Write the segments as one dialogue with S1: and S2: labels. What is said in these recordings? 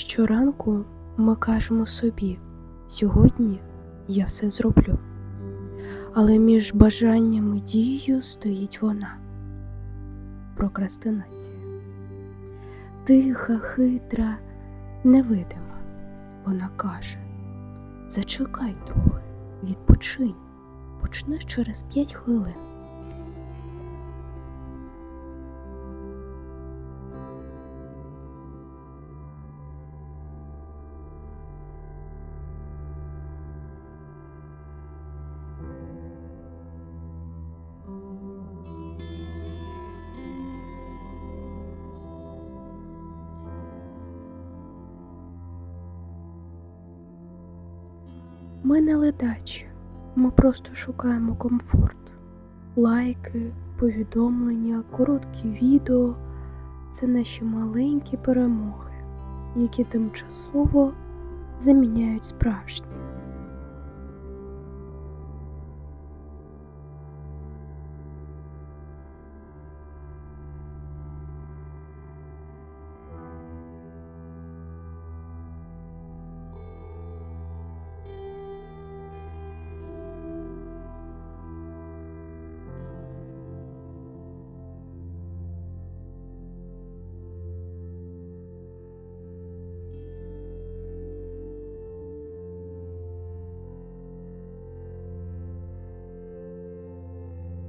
S1: Щоранку ми кажемо собі, сьогодні я все зроблю. Але між бажанням і дією стоїть вона прокрастинація. Тиха, хитра, невидима. Вона каже: Зачекай трохи, відпочинь, почнеш через п'ять хвилин. Ми не ледачі, ми просто шукаємо комфорт. Лайки, повідомлення, короткі відео це наші маленькі перемоги, які тимчасово заміняють справжні.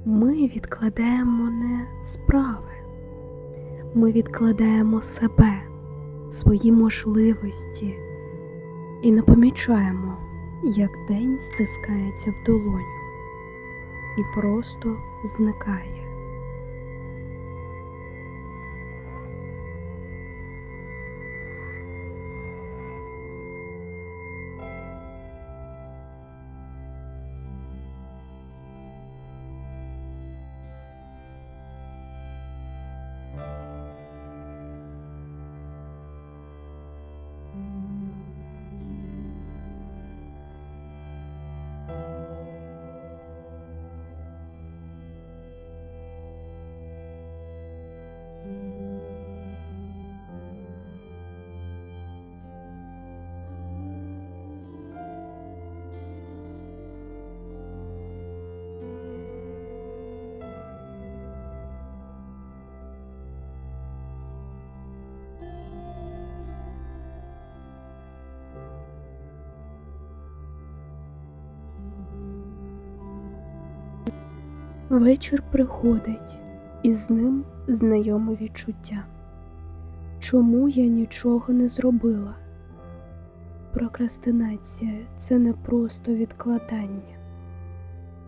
S1: Ми відкладаємо не справи, ми відкладаємо себе, свої можливості і не помічаємо, як день стискається в долоню і просто зникає. Вечір приходить, і з ним знайоме відчуття. Чому я нічого не зробила? Прокрастинація це не просто відкладання,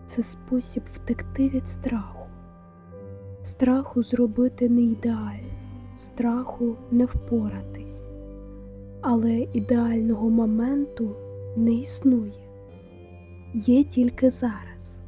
S1: це спосіб втекти від страху, страху зробити не ідеально, страху не впоратись. Але ідеального моменту не існує, є тільки зараз.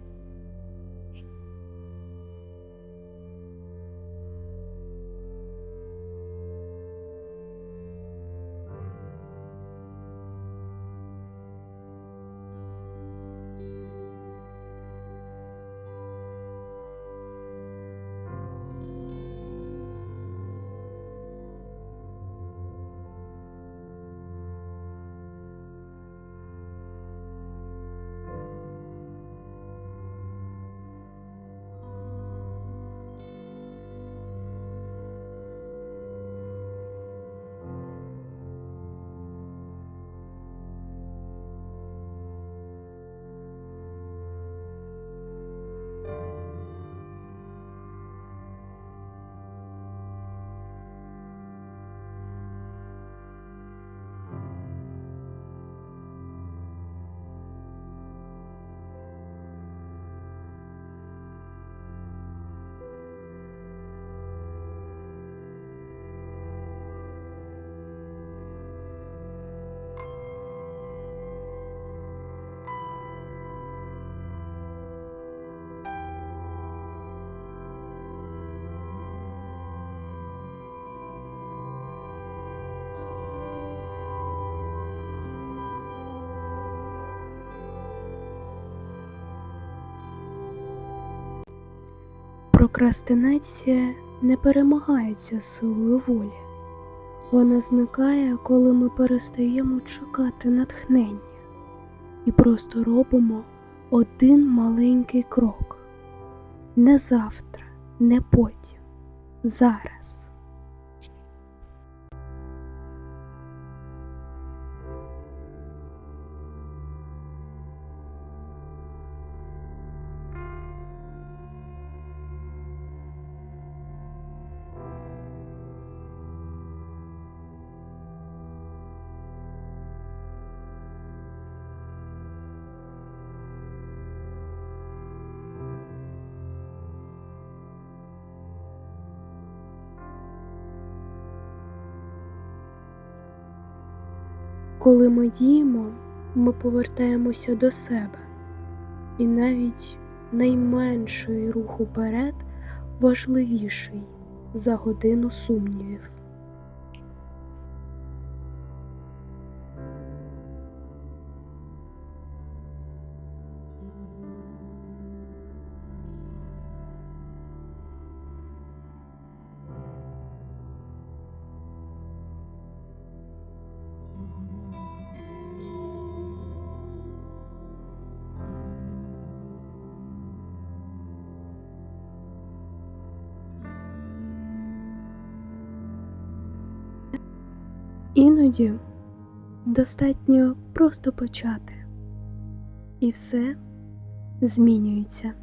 S1: Прокрастинація не перемагається силою волі, Вона зникає, коли ми перестаємо чекати натхнення і просто робимо один маленький крок. Не завтра, не потім, зараз. Коли ми діємо, ми повертаємося до себе, і навіть найменший рух уперед важливіший за годину сумнівів. Іноді достатньо просто почати, і все змінюється.